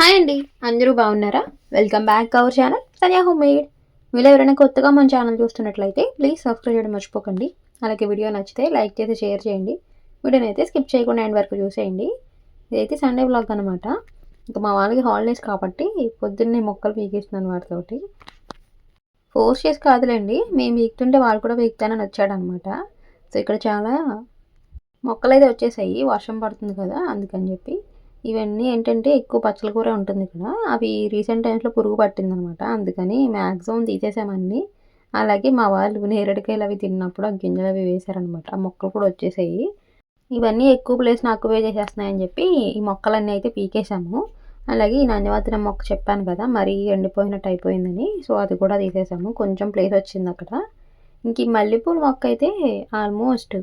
Hi అండి. అందరూ బాగున్నారా? Welcome back our channel Sania home made మీరు ఎవరైనా కొత్తగా మన ఛానల్ చూస్తున్నట్లయితే ప్లీజ్ సబ్స్క్రైబ్ చేయడం మర్చిపోకండి. అలాగే వీడియో నచ్చితే లైక్ చేసి షేర్ చేయండి. వీడియోని అయితే స్కిప్ చేయకుండా ఎండ్ వరకు చూసేయండి. ఇదైతే సండే బ్లాగ్ అనమాట ఇంకా మా వాళ్ళకి హాలిడేస్ కాబట్టి పొద్దున్నే మొక్కలు పీకిస్తున్నాను వాటితోటి. ఫోర్స్ చేసి కాదులేండి. మేము పీకుతుంటే వాళ్ళు కూడా పీకుతానని వచ్చాడనమాట సో ఇక్కడ చాలా మొక్కలు అయితే వచ్చేసాయి. వర్షం పడుతుంది కదా అందుకని చెప్పి. ఇవన్నీ ఏంటంటే ఎక్కువ పచ్చల కూర ఉంటుంది ఇక్కడ అవి రీసెంట్ టైమ్స్లో పురుగు పట్టిందనమాట. అందుకని మ్యాక్సిమం తీసేసామన్నీ. అలాగే మా వాళ్ళు నేరేడుకాయలు అవి తిన్నప్పుడు ఆ గింజలు అవి వేశారనమాట. ఆ మొక్కలు కూడా వచ్చేసాయి. ఇవన్నీ ఎక్కువ ప్లేస్ నాకు వే చేసేస్తున్నాయని చెప్పి ఈ మొక్కలన్నీ అయితే పీకేసాము అలాగే ఈ నందివర్ధనం మొక్క చెప్పాను కదా మరీ ఎండిపోయినట్టు అయిపోయిందని. సో అది కూడా తీసేసాము. కొంచెం ప్లేస్ వచ్చింది అక్కడ. ఇంక ఈ మల్లెపూల మొక్క అయితే ఆల్మోస్ట్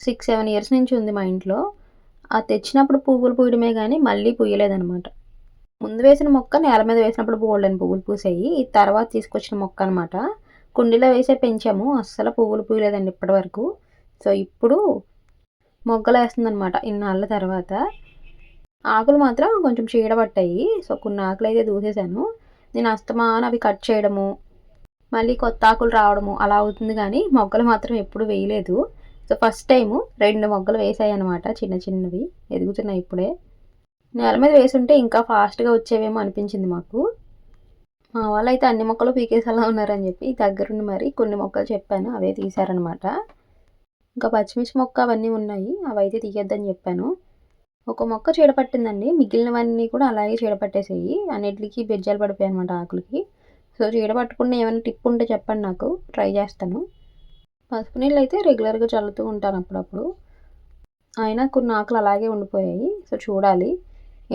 సిక్స్ సెవెన్ ఇయర్స్ నుంచి ఉంది మా ఇంట్లో. ఆ తెచ్చినప్పుడు పువ్వులు పూయడమే కానీ మళ్ళీ పూయలేదనమాట ముందు వేసిన మొక్క నేల మీద వేసినప్పుడు బోల్డని పువ్వులు పూసాయి ఈ తర్వాత తీసుకొచ్చిన మొక్క అనమాట కుండీలో వేసే పెంచాము అస్సలు పువ్వులు పూయలేదండి ఇప్పటి వరకు సో ఇప్పుడు మొగ్గలు వేస్తుందనమాట ఇన్నాళ్ళ తర్వాత. ఆకులు మాత్రం కొంచెం చీడబట్టాయి సో కొన్ని ఆకులు అయితే దూసేసాను నేను అస్తమాన అవి కట్ చేయడము మళ్ళీ కొత్త ఆకులు రావడము అలా అవుతుంది కానీ మొగ్గలు మాత్రం ఎప్పుడు వేయలేదు. సో ఫస్ట్ టైము రెండు మొగ్గలు వేసాయి అనమాట చిన్న చిన్నవి ఎదుగుతున్నాయి ఇప్పుడే. నేల మీద వేసుంటే ఇంకా ఫాస్ట్గా వచ్చేవేమో అనిపించింది మాకు. మా వాళ్ళు అయితే అన్ని మొక్కలు పీకేసేలా ఉన్నారని చెప్పి దగ్గరుండి మరి కొన్ని మొక్కలు చెప్పాను అవే తీశారనమాట ఇంకా పచ్చిమిర్చి మొక్క అవన్నీ ఉన్నాయి అవి అయితే తీయొద్దని చెప్పాను. ఒక మొక్క చీడపట్టిందండి మిగిలినవన్నీ కూడా అలాగే చీడపట్టేసాయి అన్నిటికి బెజ్జాలు పడిపోయాయి అనమాట ఆకులకి. సో చీడపట్టకుండా ఏమైనా టిప్ ఉంటే చెప్పండి నాకు ట్రై చేస్తాను. పసుపు నీళ్ళు అయితే రెగ్యులర్గా చల్లుతూ ఉంటాను అప్పుడప్పుడు. అయినా కొన్ని ఆకులు అలాగే ఉండిపోయాయి. సో చూడాలి.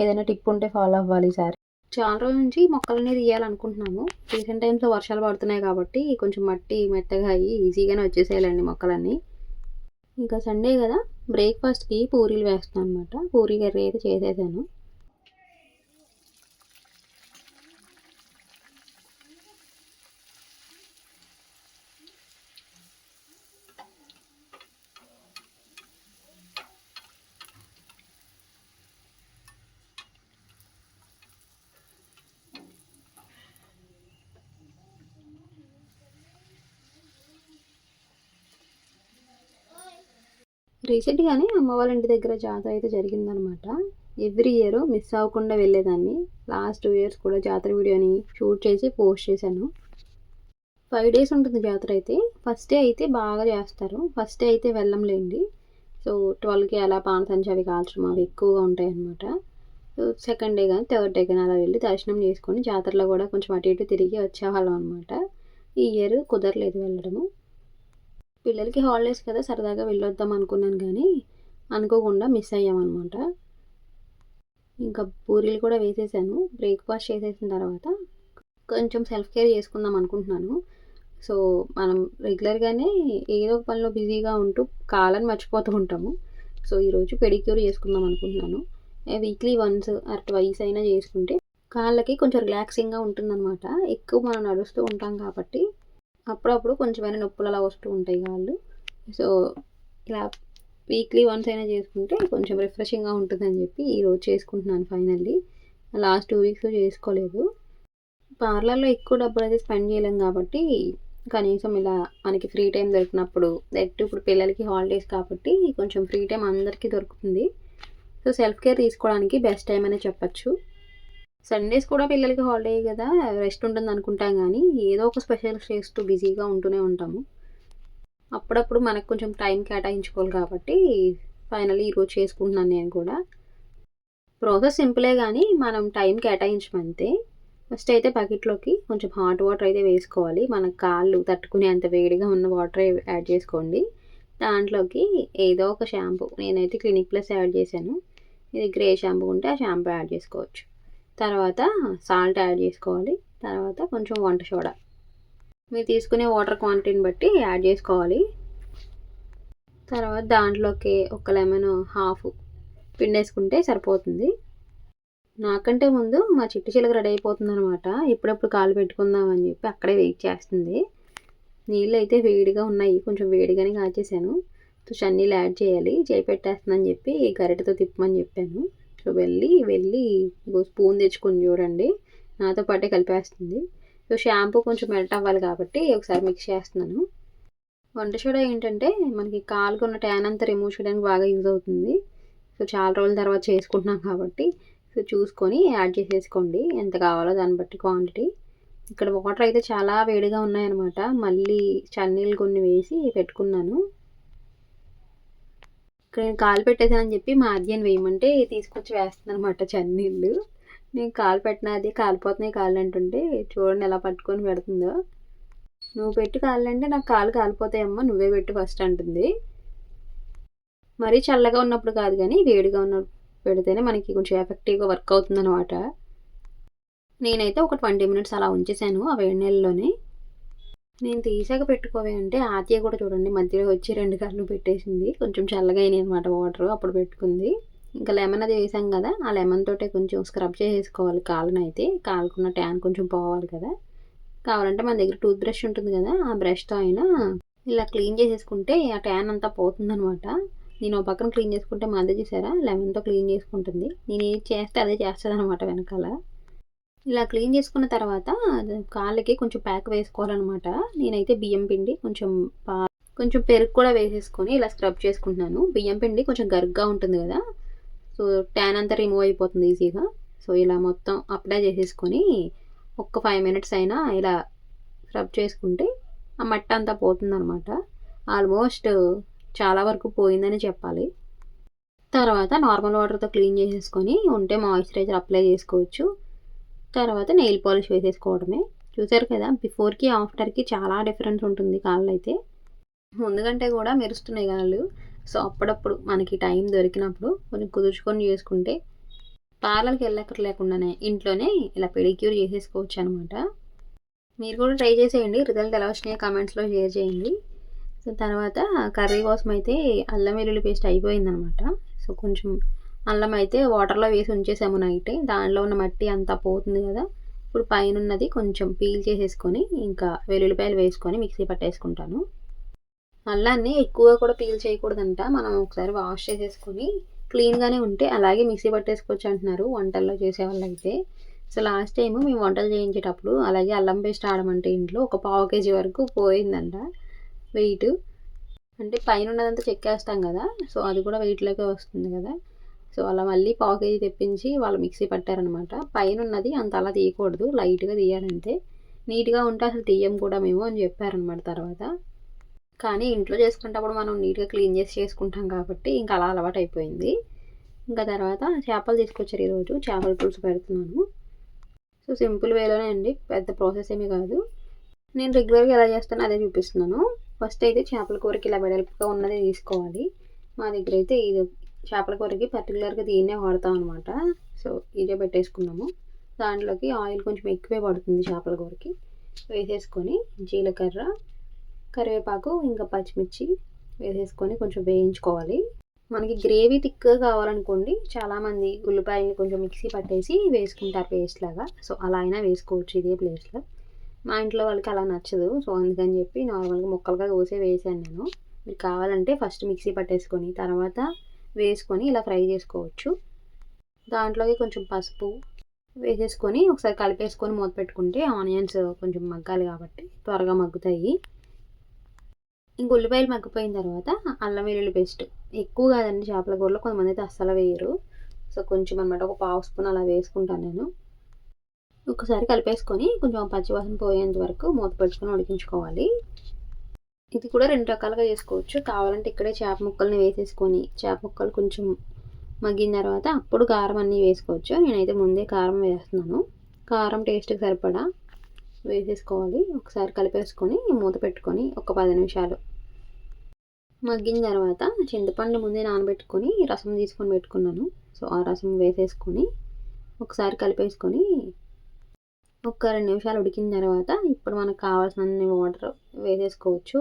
ఏదైనా టిప్ ఉంటే ఫాలో అవ్వాలి ఈసారి చాలా రోజుల నుంచి మొక్కలనే తీయాలనుకుంటున్నాము. రీసెంట్ టైమ్స్లో వర్షాలు పడుతున్నాయి కాబట్టి కొంచెం మట్టి మెత్తగా అయ్యి ఈజీగానే వచ్చేసేయాలండి మొక్కలన్నీ. ఇంకా సండే కదా. బ్రేక్ఫాస్ట్కి పూరీలు వేస్తాను అనమాట పూరీ కర్రీ అయితే చేసేసాను. రీసెంట్గానే అమ్మ వాళ్ళ ఇంటి దగ్గర జాతర అయితే జరిగిందనమాట ఎవ్రీ ఇయర్ మిస్ అవ్వకుండా వెళ్ళేదాన్ని. లాస్ట్ టూ ఇయర్స్ కూడా జాతర వీడియోని షూట్ చేసి పోస్ట్ చేశాను. ఫైవ్ డేస్ ఉంటుంది జాతర అయితే. ఫస్ట్ డే అయితే బాగా చేస్తారు. ఫస్ట్ డే అయితే వెళ్ళంలేండి. సో ట్వెల్వ్కి అలా పానసంచి అవి కాల్చడం అవి ఎక్కువగా ఉంటాయి అనమాట సో సెకండ్ డే కానీ థర్డ్ డే కానీ అలా వెళ్ళి దర్శనం చేసుకొని జాతరలో కూడా కొంచెం అటు ఇటు తిరిగి వచ్చేవాళ్ళం అనమాట ఈ ఇయర్ కుదరలేదు వెళ్ళడము. పిల్లలకి హాలిడేస్ కదా సరదాగా వెళ్ళొద్దాం అనుకున్నాను కానీ అనుకోకుండా మిస్ అయ్యామన్నమాట. ఇంకా పూరీలు కూడా వేసేసాను బ్రేక్ఫాస్ట్ చేసేసిన తర్వాత కొంచెం సెల్ఫ్ కేర్ చేసుకుందాం అనుకుంటున్నాను. సో మనం రెగ్యులర్గానే ఏదో ఒక పనిలో బిజీగా ఉంటూ కాలని మర్చిపోతూ ఉంటాము. సో ఈరోజు పెడిక్యూర్ చేసుకుందాం అనుకుంటున్నాను. వీక్లీ వన్స్ ఆర్ ట్వైస్ అయినా చేసుకుంటే కాళ్ళకి కొంచెం రిలాక్సింగ్గా ఉంటుందన్నమాట. ఎక్కువ మనం నడుస్తూ ఉంటాం కాబట్టి అప్పుడప్పుడు కొంచెమైనా నొప్పులు అలా వస్తూ ఉంటాయి కాళ్ళు. సో ఇలా వీక్లీ వన్స్ అయినా చేసుకుంటే కొంచెం రిఫ్రెషింగ్గా ఉంటుందని చెప్పి ఈరోజు చేసుకుంటున్నాను ఫైనల్లీ లాస్ట్ టూ వీక్స్ చేసుకోలేదు. పార్లర్లో ఎక్కువ డబ్బులు అయితే స్పెండ్ చేయలేం కాబట్టి కనీసం ఇలా మనకి ఫ్రీ టైం దొరికినప్పుడు దట్ ఇప్పుడు పిల్లలకి హాలిడేస్ కాబట్టి కొంచెం ఫ్రీ టైం అందరికీ దొరుకుతుంది. సో సెల్ఫ్ కేర్ తీసుకోవడానికి బెస్ట్ టైం అనే చెప్పచ్చు. సండేస్ కూడా పిల్లలకి హాలిడే కదా రెస్ట్ ఉంటుంది అనుకుంటాం కానీ ఏదో ఒక స్పెషల్ చేస్తూ బిజీగా ఉంటూనే ఉంటాము. అప్పుడప్పుడు మనకు కొంచెం టైం కేటాయించుకోవాలి కాబట్టి ఫైనల్లీ ఈరోజు చేసుకుంటున్నాను నేను కూడా. ప్రాసెస్ సింపులే కానీ మనం టైం కేటాయించమంతే. ఫస్ట్ అయితే బకెట్లోకి కొంచెం హాట్ వాటర్ అయితే వేసుకోవాలి. మన కాళ్ళు తట్టుకునే అంత వేడిగా ఉన్న వాటర్ యాడ్ చేసుకోండి. దాంట్లోకి ఏదో ఒక షాంపూ నేనైతే క్లినిక్ ప్లస్ యాడ్ చేశాను. ఇది గ్రే షాంపూ ఉంటే ఆ షాంపూ యాడ్ చేసుకోవచ్చు. తర్వాత సాల్ట్ యాడ్ చేసుకోవాలి. తర్వాత కొంచెం వంట సోడా. మీరు తీసుకునే వాటర్ క్వాంటిటీని బట్టి యాడ్ చేసుకోవాలి. తర్వాత దాంట్లోకి ఒక లెమన్ హాఫ్ పిండేసుకుంటే సరిపోతుంది. నాకంటే ముందు మా చిట్టు చిలక రెడీ అయిపోతుంది అనమాట ఇప్పుడప్పుడు కాలు పెట్టుకుందామని చెప్పి అక్కడే వెయిట్ చేస్తుంది. నీళ్ళు అయితే వేడిగా ఉన్నాయి. కొంచెం వేడిగానే కాచేసాను సో చన్నీళ్ళు యాడ్ చేయాలి. చేయి పెట్టేస్తుందని చెప్పి గరిటతో తిప్పమని చెప్పాను. సో వెళ్ళి వెళ్ళి స్పూన్ తెచ్చుకొని చూడండి. నాతో పాటే కలిపేస్తుంది. సో షాంపూ కొంచెం మెల్ట్ అవ్వాలి కాబట్టి ఒకసారి మిక్స్ చేస్తున్నాను. వంట సోడా ఏంటంటే మనకి కాలుకు ఉన్న ట్యాన్ అంతా రిమూవ్ చేయడానికి బాగా యూజ్ అవుతుంది. సో చాలా రోజుల తర్వాత చేసుకుంటున్నాం కాబట్టి సో చూసుకొని యాడ్ చేసేసుకోండి. ఎంత కావాలో దాన్ని బట్టి క్వాంటిటీ ఇక్కడ వాటర్ అయితే చాలా వేడిగా ఉన్నాయన్నమాట. మళ్ళీ చన్నీళ్ళు కొన్ని వేసి పెట్టుకున్నాను. ఇక్కడ నేను కాలు పెట్టేసానని చెప్పి మా అధ్యయనం వేయమంటే తీసుకొచ్చి వేస్తుంది అనమాట చన్నీళ్ళు. నేను కాలు పెట్టిన అది కాలిపోతున్నాయి కాళ్ళు అంటుంటే చూడండి ఎలా పట్టుకొని పెడుతుందో. నువ్వు పెట్టి కాళ్ళంటే నాకు కాలు కాలిపోతాయమ్మా నువ్వే పెట్టు ఫస్ట్ అంటుంది. మరీ చల్లగా ఉన్నప్పుడు కాదు కానీ వేడిగా ఉన్నప్పుడు పెడితేనే మనకి కొంచెం ఎఫెక్టివ్గా వర్క్ అవుతుంది అనమాట నేనైతే ఒక ట్వంటీ మినిట్స్ అలా ఉంచేసాను ఆ వేడి నీళ్ళలోనే. నేను తీసాక పెట్టుకోవే అంటే ఆత్య కూడా చూడండి మధ్యలో వచ్చి రెండు కళ్ళు పెట్టేసింది. కొంచెం చల్లగా అయినాయి అనమాట వాటర్ అప్పుడు పెట్టుకుంది. ఇంకా లెమన్ అది వేసాం కదా ఆ లెమన్ తోటే కొంచెం స్క్రబ్ చేసేసుకోవాలి కాళ్ళని అయితే కాలుకున్న ట్యాన్ కొంచెం పోవాలి కదా. కావాలంటే మన దగ్గర టూత్ బ్రష్ ఉంటుంది కదా ఆ బ్రష్తో అయినా ఇలా క్లీన్ చేసేసుకుంటే ఆ ట్యాన్ అంతా పోతుందనమాట నేను ఒక పక్కన క్లీన్ చేసుకుంటే మా అదే చూసారా? లెమన్తో క్లీన్ చేసుకుంటుంది. నేను ఏది చేస్తే అదే చేస్తుంది అనమాట వెనకాల. ఇలా క్లీన్ చేసుకున్న తర్వాత కాళ్ళకి కొంచెం ప్యాక్ వేసుకోవాలన్నమాట. నేనైతే బియ్యం పిండి కొంచెం పా కొంచెం పెరుగు కూడా వేసేసుకొని ఇలా స్క్రబ్ చేసుకుంటున్నాను. బియ్యం పిండి కొంచెం గరుగ్గా ఉంటుంది కదా సో ట్యాన్ అంతా రిమూవ్ అయిపోతుంది ఈజీగా. సో ఇలా మొత్తం అప్లై చేసేసుకొని ఒక్క ఫైవ్ మినిట్స్ అయినా ఇలా స్క్రబ్ చేసుకుంటే ఆ మట్ట అంతా పోతుందనమాట ఆల్మోస్ట్ చాలా వరకు పోయిందని చెప్పాలి. తర్వాత నార్మల్ వాటర్తో క్లీన్ చేసేసుకొని ఉంటే మాయిశ్చరైజర్ అప్లై చేసుకోవచ్చు. తర్వాత నెయిల్ పాలిష్ వేసేసుకోవడమే. చూసారు కదా బిఫోర్కి ఆఫ్టర్కి చాలా డిఫరెన్స్ ఉంటుంది కాళ్ళు అయితే ముందుకంటే కూడా మెరుస్తున్నాయి కాళ్ళు. సో అప్పుడప్పుడు మనకి టైం దొరికినప్పుడు కొంచెం కుదుర్చుకొని చేసుకుంటే పార్లర్కి వెళ్ళక్కర్ లేకుండానే ఇంట్లోనే ఇలా పెడిక్యూర్ చేసేసుకోవచ్చు అనమాట మీరు కూడా ట్రై చేసేయండి. రిజల్ట్ ఎలా వచ్చినాయో కామెంట్స్లో షేర్ చేయండి. సో తర్వాత కర్రీ కోసం అయితే అల్లం వెల్లుల్లి పేస్ట్ అయిపోయిందనమాట సో కొంచెం అల్లం అయితే వాటర్లో వేసి ఉంచేసాము నైట్. దానిలో ఉన్న మట్టి అంతా పోతుంది కదా. ఇప్పుడు పైన ఉన్నది కొంచెం పీల్ చేసేసుకొని ఇంకా వెల్లుల్లిపాయలు వేసుకొని మిక్సీ పట్టేసుకుంటాను. అల్లాన్ని ఎక్కువగా కూడా పీల్ చేయకూడదంట. మనం ఒకసారి వాష్ చేసేసుకొని క్లీన్గానే ఉంటే అలాగే మిక్సీ పట్టేసుకోవచ్చు అంటున్నారు వంటల్లో చేసే వాళ్ళైతే. సో లాస్ట్ టైం మేము వంటలు చేయించేటప్పుడు అలాగే అల్లం పేస్ట్ ఆడమంటే ఇంట్లో ఒక పావు కేజీ వరకు పోయిందంట వెయిట్. అంటే పైన ఉన్నదంతా చెక్కేస్తాం కదా. సో అది కూడా వెయిట్లోకే వస్తుంది కదా. సో అలా మళ్ళీ పావు కేజీ తెప్పించి వాళ్ళు మిక్సీ పట్టారనమాట. పైన ఉన్నది అంత అలా తీయకూడదు లైట్గా తీయాలంటే నీట్గా ఉంటే అసలు తీయం కూడా మేము అని చెప్పారనమాట తర్వాత. కానీ ఇంట్లో చేసుకునేటప్పుడు మనం నీట్గా క్లీన్ చేసి చేసుకుంటాం కాబట్టి ఇంకా అలా అలవాటు అయిపోయింది ఇంకా తర్వాత చేపలు తీసుకొచ్చారు ఈరోజు చేపల పులుసు పెడుతున్నాను. సో సింపుల్ వేలోనే అండి పెద్ద ప్రాసెస్ ఏమీ కాదు. నేను రెగ్యులర్గా ఎలా చేస్తానో అదే చూపిస్తున్నాను. ఫస్ట్ అయితే చేపల కూరకి ఇలా వెడల్పుగా ఉన్నది తీసుకోవాలి. మా దగ్గర అయితే ఇది చేపల కూరకి పర్టికులర్గా దీన్నే వాడతాం అనమాట సో ఇదే పెట్టేసుకున్నాము. దాంట్లోకి ఆయిల్ కొంచెం ఎక్కువే పడుతుంది చేపల కూరకి. వేసేసుకొని జీలకర్ర కరివేపాకు ఇంకా పచ్చిమిర్చి వేసేసుకొని కొంచెం వేయించుకోవాలి. మనకి గ్రేవీ థిక్గా కావాలనుకోండి చాలామంది ఉల్లిపాయలు కొంచెం మిక్సీ పట్టేసి వేసుకుంటారు పేస్ట్ లాగా. సో అలా అయినా వేసుకోవచ్చు ఇదే ప్లేస్లో మా ఇంట్లో వాళ్ళకి అలా నచ్చదు. సో అందుకని చెప్పి నార్మల్గా ముక్కలుగా కోసే వేసాను నేను. మీరు కావాలంటే ఫస్ట్ మిక్సీ పట్టేసుకొని తర్వాత వేసుకొని ఇలా ఫ్రై చేసుకోవచ్చు. దాంట్లోకి కొంచెం పసుపు వేసేసుకొని ఒకసారి కలిపేసుకొని మూత పెట్టుకుంటే ఆనియన్స్ కొంచెం మగ్గాలి కాబట్టి త్వరగా మగ్గుతాయి. ఇంక ఉల్లిపాయలు మగ్గిపోయిన తర్వాత అల్లం వెల్లుల్లి పేస్ట్. ఎక్కువ కాదండి చేపల కూరలో కొంతమంది అయితే అస్సలు వేయరు. సో కొంచెం అనమాట ఒక పావు స్పూన్ అలా వేసుకుంటాను నేను. ఒకసారి కలిపేసుకొని కొంచెం పచ్చివాసన పోయేంత వరకు మూత పెట్టుకొని ఉడికించుకోవాలి. ఇది కూడా రెండు రకాలుగా చేసుకోవచ్చు. కావాలంటే ఇక్కడే చేప ముక్కల్ని వేసేసుకొని చేప ముక్కలు కొంచెం మగ్గిన తర్వాత అప్పుడు కారం అన్నీ వేసుకోవచ్చు. నేనైతే ముందే కారం వేస్తున్నాను. కారం టేస్ట్కి సరిపడా వేసేసుకోవాలి. ఒకసారి కలిపేసుకొని మూత పెట్టుకొని ఒక పది నిమిషాలు మగ్గిన తర్వాత చింతపండు ముందే నానబెట్టుకొని రసం తీసుకొని పెట్టుకున్నాను. సో ఆ రసం వేసేసుకొని ఒకసారి కలిపేసుకొని ఒక రెండు నిమిషాలు ఉడికిన తర్వాత ఇప్పుడు మనకు కావాల్సిన వాటర్ వేసేసుకోవచ్చు.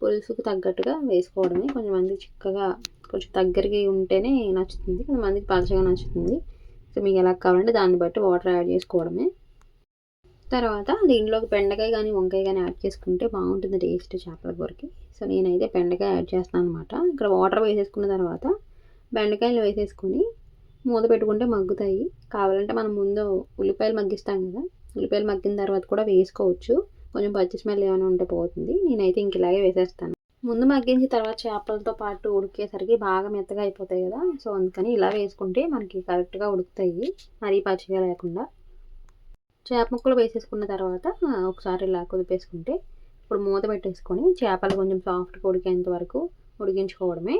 పులుసుకు తగ్గట్టుగా వేసుకోవడమే. కొంతమంది చిక్కగా కొంచెం దగ్గరికి ఉంటేనే నచ్చుతుంది. కొంతమందికి పలచగా నచ్చుతుంది. సో మీకు ఎలా కావాలంటే దాన్ని బట్టి వాటర్ యాడ్ చేసుకోవడమే. తర్వాత దీంట్లోకి బెండకాయ కానీ వంకాయ కానీ యాడ్ చేసుకుంటే బాగుంటుంది టేస్ట్ చేపల కూరకి. సో నేనైతే బెండకాయ యాడ్ చేస్తాను అనమాట ఇక్కడ వాటర్ వేసేసుకున్న తర్వాత బెండకాయలు వేసేసుకొని మూత పెట్టుకుంటే మగ్గుతాయి. కావాలంటే మనం ముందు ఉల్లిపాయలు మగ్గిస్తాం కదా ఉల్లిపాయలు మగ్గిన తర్వాత కూడా వేసుకోవచ్చు. కొంచెం పచ్చి స్మెల్ ఏమైనా ఉంటే పోతుంది. నేనైతే ఇంక ఇలాగే వేసేస్తాను. ముందు మగ్గించిన తర్వాత చేపలతో పాటు ఉడికేసరికి బాగా మెత్తగా అయిపోతాయి కదా. సో అందుకని ఇలా వేసుకుంటే మనకి కరెక్ట్గా ఉడుకుతాయి. మరీ పచ్చిగా లేకుండా. చేప ముక్కలు వేసేసుకున్న తర్వాత ఒకసారి ఇలా కుదిపేసుకుంటే ఇప్పుడు మూత పెట్టేసుకొని చేపలు కొంచెం సాఫ్ట్గా ఉడికేంత వరకు ఉడికించుకోవడమే.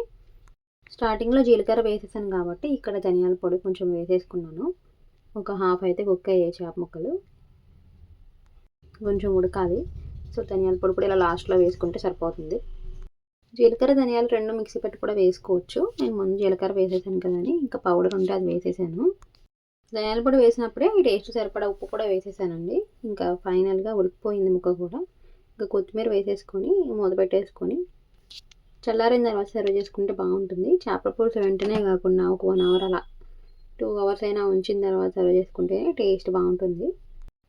స్టార్టింగ్లో జీలకర్ర వేసేసాను కాబట్టి ఇక్కడ ధనియాల పొడి కొంచెం వేసేసుకున్నాను. ఒక హాఫ్ అయితే కుక్ అయ్యాయి చేప ముక్కలు. కొంచెం ఉడకాలి. సో ధనియాల పొడి కూడా ఇలా లాస్ట్లో వేసుకుంటే సరిపోతుంది. జీలకర్ర ధనియాలు రెండు మిక్సీ పెట్టి కూడా వేసుకోవచ్చు. నేను ముందు జీలకర్ర వేసేసాను కదండి. ఇంకా పౌడర్ ఉంటే అది వేసేసాను. ధనియాల పొడి వేసినప్పుడే ఈ టేస్ట్ సరిపడా ఉప్పు కూడా వేసేసానండి. ఇంకా ఫైనల్గా ఉడికిపోయింది ముక్క కూడా. ఇంకా కొత్తిమీర వేసేసుకొని మూత పెట్టేసుకొని చల్లారిన తర్వాత సర్వ్ చేసుకుంటే బాగుంటుంది. చేపల పులుసు వెంటనే కాకుండా ఒక వన్ అవర్ అలా టూ అవర్స్ అయినా ఉంచిన తర్వాత సర్వ్ చేసుకుంటే టేస్ట్ బాగుంటుంది.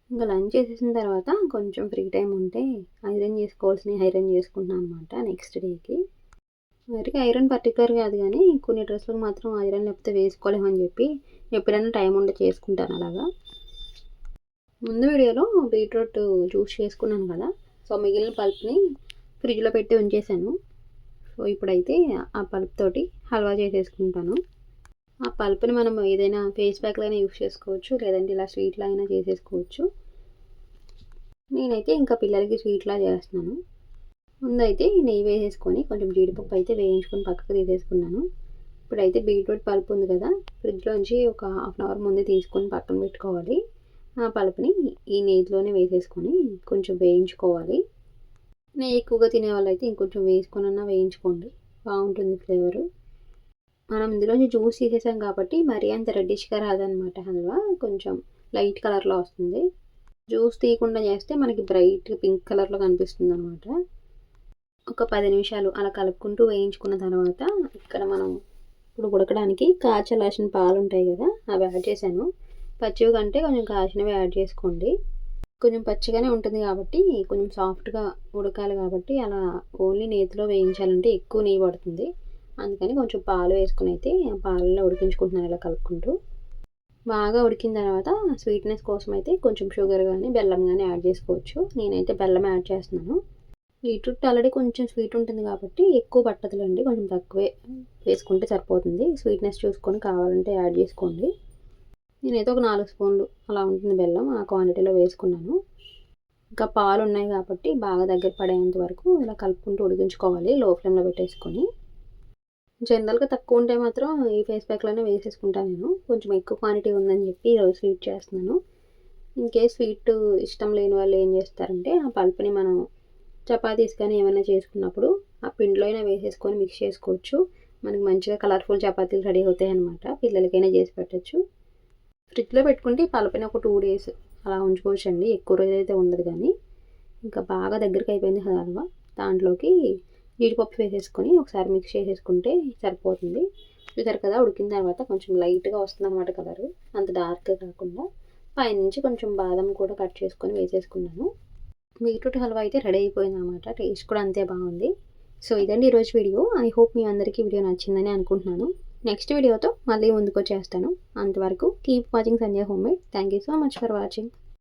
ఇంకా లంచ్ చేసేసిన తర్వాత కొంచెం ఫ్రీ టైం ఉంటే ఐరన్ చేసుకోవాల్సిన ఐరన్ చేసుకుంటున్నాను అనమాట నెక్స్ట్ డేకి. మరి ఐరన్ పర్టికులర్ కాదు కానీ కొన్ని డ్రెస్సులకు మాత్రం ఐరన్ లేకపోతే వేసుకోలేమని చెప్పి ఎప్పుడైనా టైం ఉంటే చేసుకుంటాను అలాగా. ముందు వీడియోలో బీట్రూట్ జ్యూస్ చేసుకున్నాను కదా సో మిగిలిన పల్ప్ని ఫ్రిడ్జ్లో పెట్టి ఉంచేసాను సో ఇప్పుడైతే ఆ పల్ప్ తోటి హల్వా చేసేసుకుంటాను. ఆ పల్ప్ని మనం ఏదైనా ఫేస్ ప్యాక్లో అయినా యూస్ చేసుకోవచ్చు లేదంటే ఇలా స్వీట్లో అయినా చేసేసుకోవచ్చు. నేనైతే ఇంకా పిల్లలకి స్వీట్లా చేస్తున్నాను. ముందైతే నెయ్యి వేసేసుకొని కొంచెం జీడిపప్పు అయితే వేయించుకొని పక్కకు తీసేసుకున్నాను ఇప్పుడైతే బీట్రూట్ పల్ప్ ఉంది కదా ఫ్రిడ్జ్లోంచి ఒక హాఫ్ అన్ అవర్ ముందే తీసుకొని పక్కన పెట్టుకోవాలి. ఆ పలుపుని ఈ నెయ్యిలోనే వేసేసుకొని కొంచెం వేయించుకోవాలి. నెయ్యి ఎక్కువగా తినే వాళ్ళైతే ఇంకొంచెం వేసుకొనన్నా వేయించుకోండి. బాగుంటుంది ఫ్లేవరు మనం ఇందులోంచి జ్యూస్ తీసేసాం కాబట్టి మరీ అంత రెడ్డిష్గా రాదనమాట హల్వా. కొంచెం లైట్ కలర్లో వస్తుంది. జ్యూస్ తీయకుండా చేస్తే మనకి బ్రైట్ పింక్ కలర్లో కనిపిస్తుంది అనమాట ఒక పది నిమిషాలు అలా కలుపుకుంటూ వేయించుకున్న తర్వాత ఇక్కడ మనం ఇప్పుడు ఉడకడానికి కాచలాసిన పాలు ఉంటాయి కదా అవి యాడ్ చేశాను. పచ్చివి కంటే కొంచెం కాచినవి యాడ్ చేసుకోండి. కొంచెం పచ్చిగానే ఉంటుంది కాబట్టి కొంచెం సాఫ్ట్గా ఉడకాలి కాబట్టి అలా ఓన్లీ నేతిలో వేయించాలంటే ఎక్కువ నెయ్యి పడుతుంది. అందుకని కొంచెం పాలు వేసుకుని అయితే పాలలో ఉడికించుకుంటున్నాను ఇలా కలుపుకుంటూ. బాగా ఉడికిన తర్వాత స్వీట్నెస్ కోసం అయితే కొంచెం షుగర్ కానీ బెల్లం కానీ యాడ్ చేసుకోవచ్చు. నేనైతే బెల్లం యాడ్ చేస్తున్నాను. బీట్రూట్ ఆల్రెడీ కొంచెం స్వీట్ ఉంటుంది కాబట్టి ఎక్కువ పట్టదులండి కొంచెం తక్కువే వేసుకుంటే సరిపోతుంది. స్వీట్నెస్ చూసుకొని కావాలంటే యాడ్ చేసుకోండి. నేనైతే ఒక నాలుగు స్పూన్లు అలా ఉంటుంది బెల్లం ఆ క్వాంటిటీలో వేసుకున్నాను. ఇంకా పాలు ఉన్నాయి కాబట్టి బాగా దగ్గర పడేంత వరకు ఇలా కలుపుకుంటూ ఉడికించుకోవాలి లో ఫ్లేమ్లో పెట్టేసుకొని. జనరల్గా తక్కువ ఉంటే మాత్రం ఈ ఫేస్ ప్యాక్లోనే వేసేసుకుంటాను నేను. కొంచెం ఎక్కువ క్వాంటిటీ ఉందని చెప్పి ఈరోజు స్వీట్ చేస్తున్నాను. ఇంకే స్వీట్ ఇష్టం లేని వాళ్ళు ఏం చేస్తారంటే ఆ పల్పుని మనం చపాతీస్ కానీ ఏమైనా చేసుకున్నప్పుడు ఆ పిండిలో అయినా వేసేసుకొని మిక్స్ చేసుకోవచ్చు. మనకి మంచిగా కలర్ఫుల్ చపాతీలు రెడీ అవుతాయి అనమాట పిల్లలకైనా చేసి పెట్టచ్చు. ఫ్రిడ్జ్లో పెట్టుకుంటే పలపైన ఒక టూ డేస్ అలా ఉంచుకోవచ్చండి. ఎక్కువ రోజులు అయితే ఉండదు కానీ. ఇంకా బాగా దగ్గరికి అయిపోయింది హల్వా. దాంట్లోకి జీడిపప్పు వేసేసుకొని ఒకసారి మిక్స్ చేసేసుకుంటే సరిపోతుంది. చూసారు కదా ఉడికిన తర్వాత కొంచెం లైట్గా వస్తుంది అనమాట కలర్. అంత డార్క్గా కాకుండా పైనుంచి కొంచెం బాదం కూడా కట్ చేసుకొని వేసేసుకున్నాను. బీట్రూట్ హల్వా అయితే రెడీ అయిపోయింది అనమాట టేస్ట్ కూడా అంతే బాగుంది. సో ఇదండి ఈరోజు వీడియో. ఐ హోప్ మీ అందరికీ వీడియో నచ్చిందని అనుకుంటున్నాను. నెక్స్ట్ వీడియోతో మళ్ళీ ముందుకు వచ్చేస్తాను అంతవరకు keep watching Sanjay home made thank you so much for watching.